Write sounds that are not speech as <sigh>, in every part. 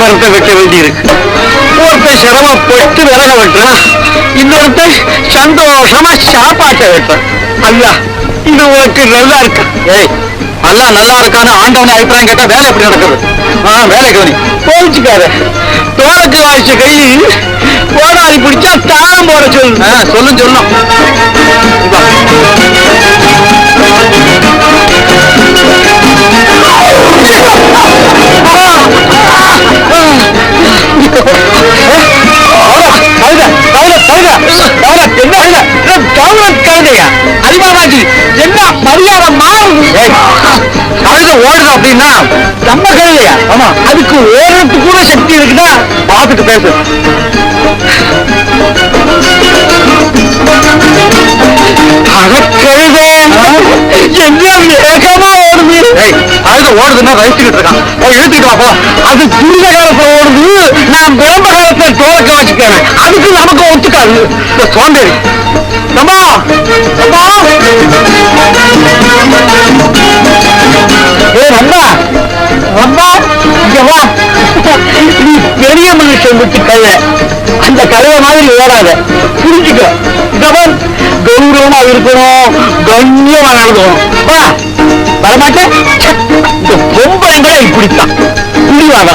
மரத்தை வெட்ட வேண்டியிருக்கு. ஒருத்தன் சிரமப்பட்டு விறக வெட்டுறான் இன்னொருத்தன் சந்தோஷமா சாப்பாட்டை வெட்டுறான் ஐயா இது உனக்கு நல்லா இருக்கா? ஏய் அல்லா நல்லா இருக்கான்னு ஆண்டவன் அபிப்பிராயம் கேட்டா வேலை எப்படி நடக்குது? ஆ வேலை கவனி போச்சுக்காரு தோலுக்கு வாய்ச்ச கை கோடாரி பிடிச்சா தாளம் போட சொல்லு. சொல்லும் சொல்லும் என்ன அப்படின்னா நம்ம கழுதையா ஆமா அதுக்கு ஓடுறதுக்கு கூட சக்தி இருக்குதா பார்த்துட்டு பேசு அடக்கழுதே என்ன வேகமா அழுத ஓடுதுன்னா ரசிச்சுக்கிட்டு இருக்கான். இழுத்துட்டு வா போ அது துரித காலத்துல ஓடுது. நான் விளம்ப காலத்துல தோலக்க வச்சுக்கிறேன். அதுக்கு நமக்கு ஒத்துக்காது. சோம்பேறி. ஏ அம்மா அம்மா இங்க வா. நீ பெரிய மனுஷன் விட்டு கழுவ அந்த கழுவ மாதிரி ஓடாத. புரிஞ்சுக்க. கவன் கௌரவமா இருக்கணும். கண்ணியமா நடக்கணும். வா. வரமாட்டேன்? ச்சே, இந்த பொம்பளைங்களே இப்படித்தான் புரிவாங்க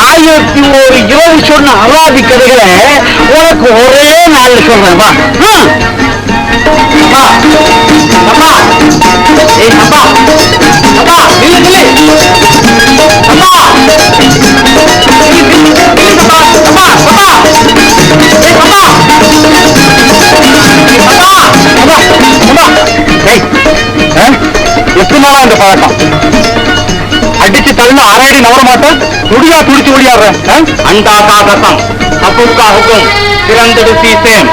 ஆயிரத்தி ஒரு இரவு சொன்ன அராபி கதைகளை உனக்கு ஒரே நாள்ல சொல்றேன். வா. ஆ. எத்தனை நாளா இந்த பழக்கம்? அடிச்சு தள்ளுனா அரை அடி நவர மாட்டேன். துடியா துடிச்சு ஓடியாடுறேன். அண்டா காகசம் அப்புக்கா ஹுக்கும் பிறந்தது சீசேன்.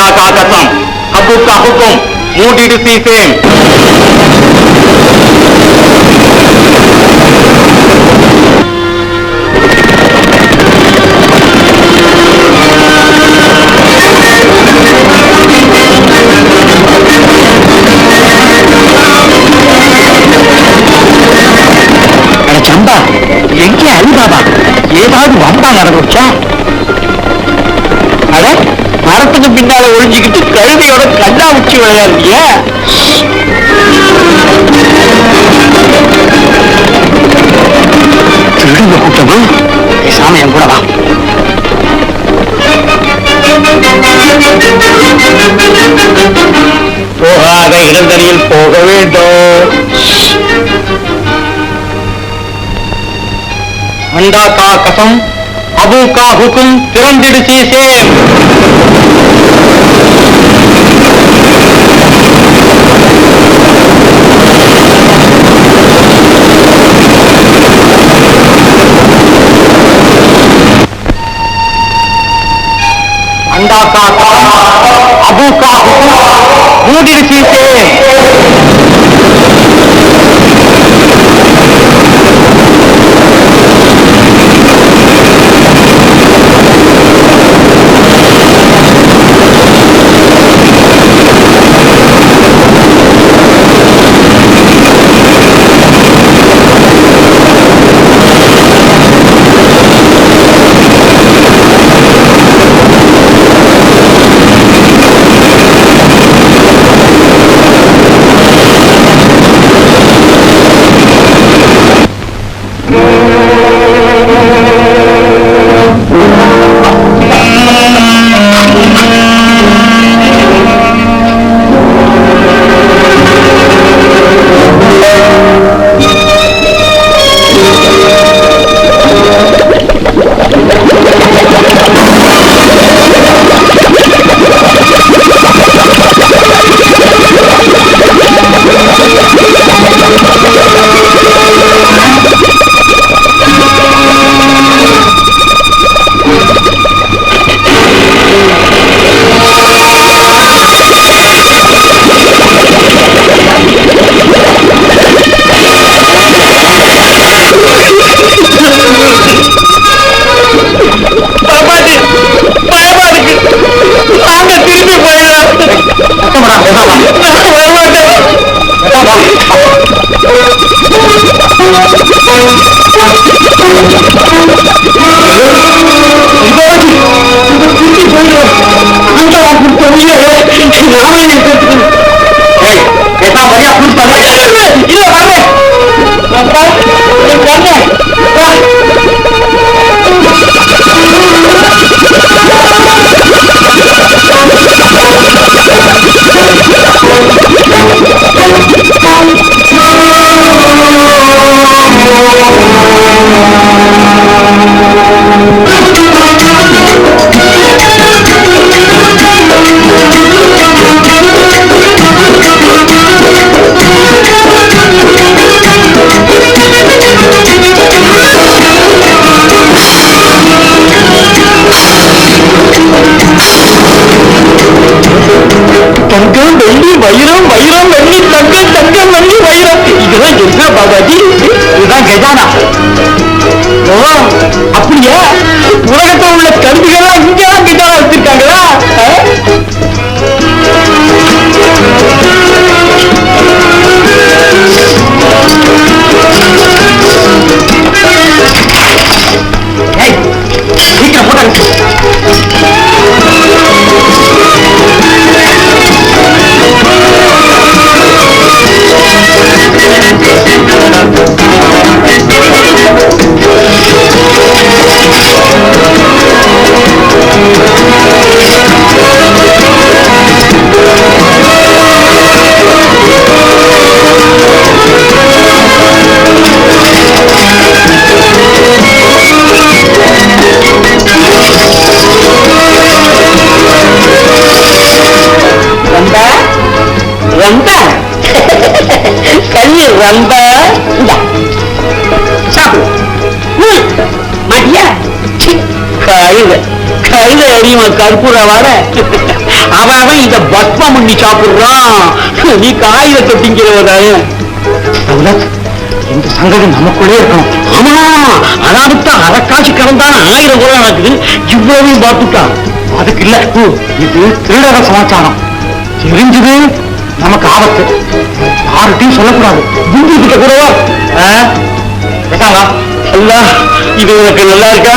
அண்டா காக்கசம் அப்புக்கா ஹுக்கும் மூடிட்டு சீசேன் சம்பா எங்கே அலிபாபா ஏதாவது வம்பா நடந்துச்சா அட மரத்துக்கு பின்னால ஒழிஞ்சுக்கிட்டு கழுதையோட கண்ணா உச்சி விளையாடுறீங்க திருடுங்க கூட்டமா? சாமி என் கூட வா. போகாத இடந்தறியில் போக வேண்டும். அண்டா கா கசம். அபுகா ஹுக்கும் திறந்திடு சீசேன் அண்டாக்கா அபுகா ஹுக்கும் மூடிடு இல்ல வரேன் அப்பா, என் வைரம் வைரம் வெள்ளி தங்கம் தங்கம் வெள்ளி வைரம். இதெல்லாம் என்ன பாபாஜி. இதுதான் கஜானா. ஓ அப்படியா? உலகத்தில் உள்ள கருவிகள்லாம் இங்கெல்லாம் ரொம்ப சாப்பிடு மாட்டியா கழுத கழுத அறியுமா கற்பூர அவன் அவன் இத பத்மம் பண்ணி சாப்பிடுறான் நீ காயில தொட்டிங்கிறவதாய இந்த சங்கடம் நமக்குள்ளே இருக்கணும் ஆமா அதாவது அரைக்காட்சி கடந்தான் ஆயிரம் கூட நடக்குது இவ்வளவு பார்த்துட்டான் அதுக்கு இல்ல இது திருடர சமாச்சாரம் தெரிஞ்சது நமக்கு ஆபத்து யார்கிட்டையும் சொல்லக்கூடாது. குண்டு கிட்ட கூடவா கேட்டாங்களா? அல்ல இது உனக்கு நல்லா இருக்கா?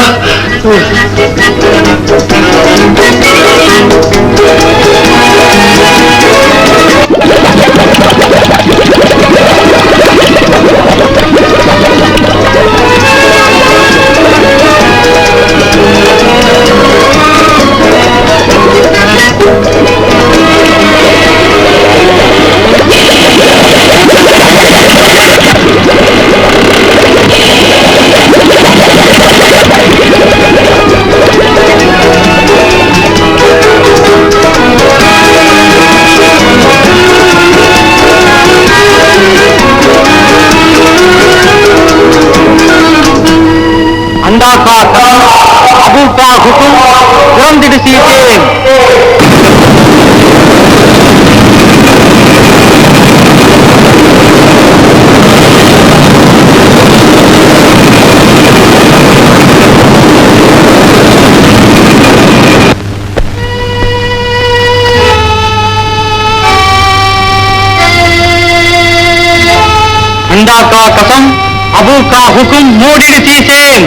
खुदा का कसम अबू का हुक्म मोड़ी चीजें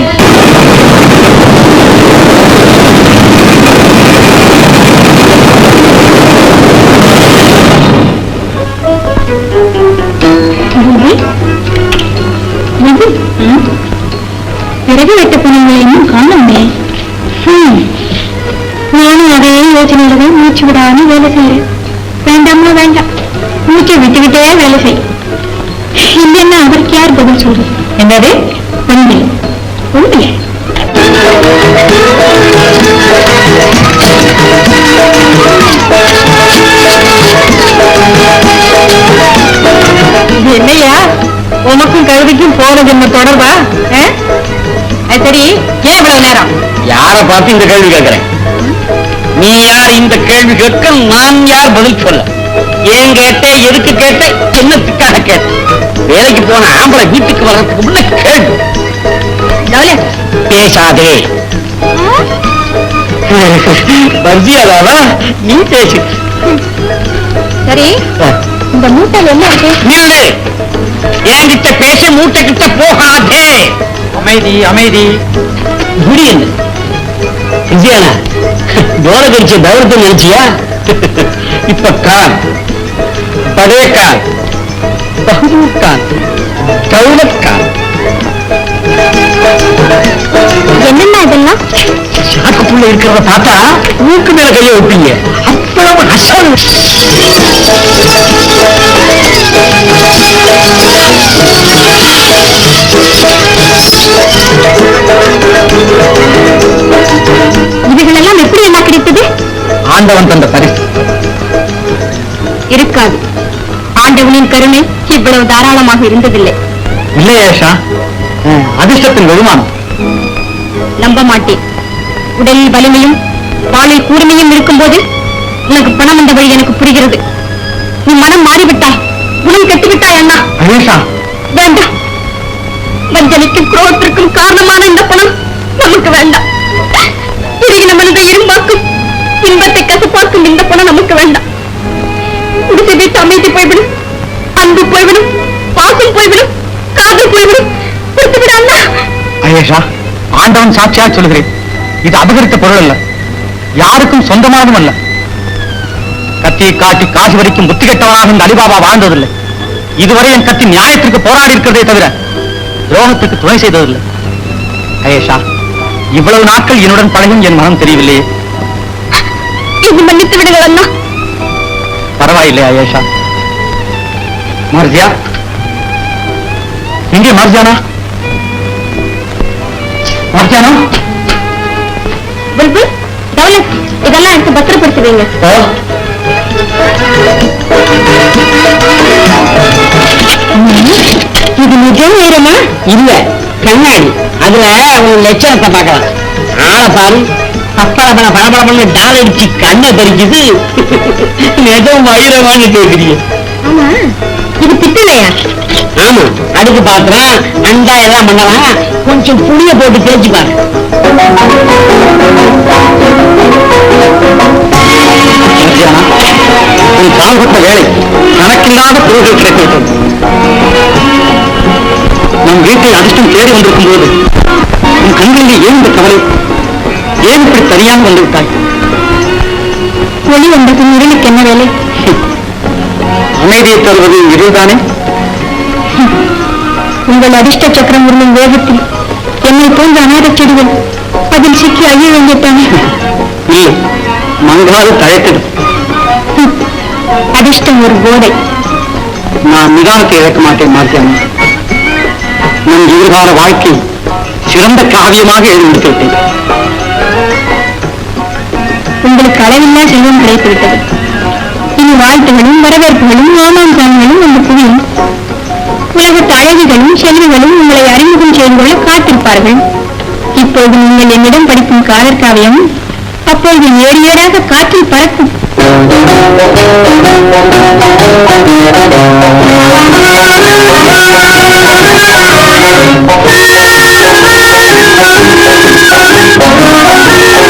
பிறகு வெட்ட போனவங்களை இன்னும் காணுமே. நானும் அதே யோசனையில தான் மூச்சு விடாம வேலை செய்யறேன் வேண்டாமா வேண்டாம். மூச்சை விட்டுக்கிட்டே வேலை செய்யும் இல்லைன்னா அவருக்கு யார் பதில் சொல்றது? என்னது? உண்மை உண்மை என்னையா? உனக்கும் கழுதிக்கும் போனது என்ன தொடர்பா? சரி ஏன் இவ்வளவு நேரம்? யார பார்த்து இந்த கேள்வி கேட்கிறேன்? நீ யார் இந்த கேள்வி கேட்க நான் யார் பதில் சொல்ல? ஏன் கேட்ட எதுக்கு கேட்ட என்னத்துக்காக கேட்ட வேலைக்கு போன ஆம்பளை வீட்டுக்கு வர்றதுக்கு முன்ன கேள்வி டவுலர், பேசாதே. மர்ஜியாதாவா நீ பேசு. சரி இந்த மூட்டையில் என்ன இருக்கு? நில்லு. என்கிட்ட பேச மூட்டை கிட்ட போகாதே. அமைதி அமைதி. முடியுது விஜயனா? தோர கடிச்ச தவிர்த்து நினைச்சியா? இப்ப கான் படே கான் பஹூர் கான் தௌலத் கான் என்னென்ன இதெல்லாம்? சாக்குக்குள்ள இருக்கிறத பார்த்தா மூக்கு மேல கைய வைப்பீங்க. அவ்வளவு அசல் இதுகளெல்லாம் எப்படி என்ன கிடைத்தது ஆண்டவன் தந்த ஆண்டவனின் கருணை இவ்வளவு தாராளமாக இருந்ததில்லை. இல்லையேஷா அதிர்ஷ்டத்தின் வெகுமானம் நம்ப மாட்டேன். உடலில் வலிமையும் வாளில் கூர்மையும் இருக்கும்போது உனக்கு பணம் வந்த வழி எனக்கு புரிகிறது. நீ மனம் மாறிவிட்டாய் குணம் கெட்டுவிட்டாய் அண்ணா. வேண்டாம் வஞ்சனைக்கும் குரோகத்திற்கும் காரணமான இந்த பணம் நமக்கு வேண்டாம். இறுகின மனதை இரும்பாக்கும் இன்பத்தை கசப்பாக்கும் இந்த பணம் நமக்கு வேண்டாம். குடிசை வீட்டு அமைதி போய்விடும். அன்பு போய்விடும் பாசம் போய்விடும் காதல் போய்விடும். அயேஷா ஆண்டவன் சாட்சியாக சொல்கிறேன் இது அபகரித்த பொருள் அல்ல. யாருக்கும் சொந்தமானதும் அல்ல. கத்தியை காட்டி காசு வரைக்கும் புத்தி கெட்டவனாக இந்த அலிபாபா வாழ்ந்ததில்லை. இதுவரை என் கத்தி நியாயத்திற்கு போராடி இருக்கிறதே தவிர துரோகத்துக்கு துணை செய்ததில்லை. அயேஷா இவ்வளவு நாட்கள் என்னுடன் பழகும் என் மனம் தெரியவில்லையே. மன்னித்து விடுங்கள் அண்ணா. பரவாயில்லை அயேஷா மர்ஜியா எங்கே மர்ஜானா மர்ஜானா புல்புல் டவுலட் இதெல்லாம் எடுத்து இது நிஜம் நேரமா? இல்ல கண்ணாடி அதுல உன் லட்சணத்தை பார்க்கலாம். ஆளை பாரு. பப்பளப்பட படபடப்பட டால் அடிச்சு கண்ணை பறிக்குது நிஜம் வைரமான்னு கேக்குறீங்க ஆமா. இது பித்தளையா? ஆமா. அடுக்கு பாத்திரம் அண்டா எல்லாம் பண்ணலாம் கொஞ்சம் புளிய போட்டு தேய்ச்சி பாரு. உன் பால்பட்ட வேலை. கணக்கில்லாத பொருள்கள் கிடைத்துவிட்டது நம் வீட்டில் அதிர்ஷ்டம் தேடி வந்திருக்கும் போது உன் கண்களில் ஏன் இந்த கவலை? ஏன் இப்படி தெரியாமல் வந்து விட்டாய் ஒளி வந்தது இருளுக்கு என்ன வேலை? அமைதியை தருவது இதுதானே? <laughs> உங்கள் அதிர்ஷ்ட சக்கரம் உருளும் வேகத்தில் என்னை போன்ற அநாத செடிகள் அதில் சிக்கி அழிய வேண்டியதானே? <laughs> இல்லை மங்காது தழைத்தது. <laughs> அதிர்ஷ்டம் ஒரு போதை. நான் நிதானத்தை இழக்க மாட்டேன் மாத்தியாமா நம் எதிர்கால வாழ்க்கை சிறந்த காவியமாக எழுதி விட்டேன் உங்களுக்கு அளவில்லா செல்வம் கிடைத்து விட்டது வாழ்த்துகளும் வரவேற்புகளும் ஏமாந்தாங்களும் அந்த குவியும் உலகத்து அழகிகளும் செல்விகளும் உங்களை அறிமுகம் செய்து கொள்ள காத்திருப்பார்கள். இப்போது நீங்கள் என்னிடம் படிக்கும் காதற்காவியம் அப்பொழுது ஏறி ஏறாக காற்றில் பறக்கும்.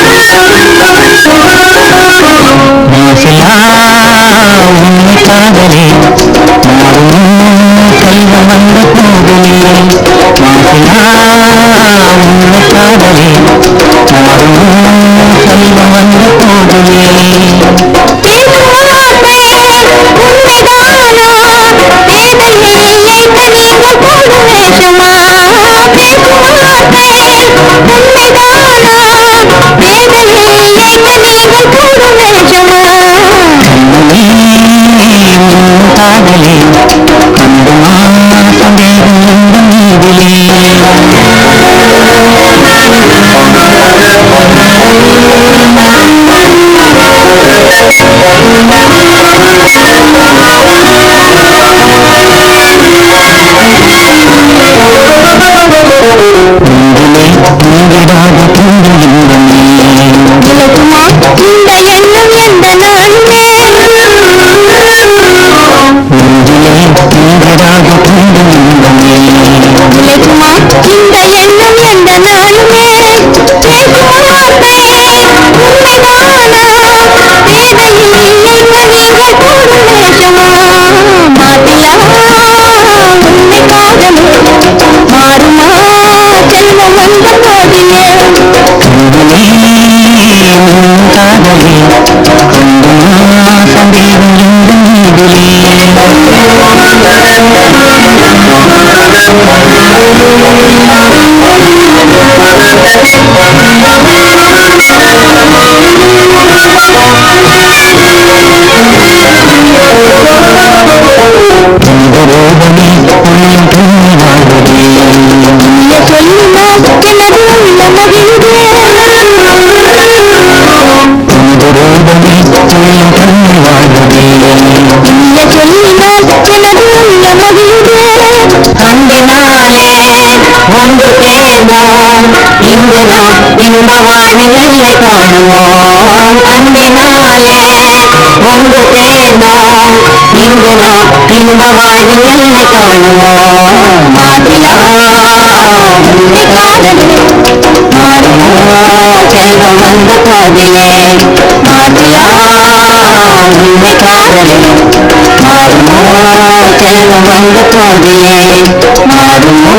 மாசிலா உன்னை காதலே மாறும் செல்வம் வந்த போதிலே மாசிலா உன்னை காதலே மாறும் செல்வம் வந்த போதிலே கண்ணுமே உன் காதலே நீங்களே சந்தேகம் நீங்கிடாத இங்குதான் இங்கு நாம் இன்ப வாழ்வில் காணுவோம் அன்பினாலே ஒன்று சேர்ந்தோம் இங்குதான் நாம் இன்ப வாழ்வில் காணுவோம் மாற்றிலா உன்னை காதலே மாறுமோ செல்வம் வந்த காதலே மாற்றிலா உன்னை காதலே மாறுமோ செல்வம் வந்த காதலே மாறுமோ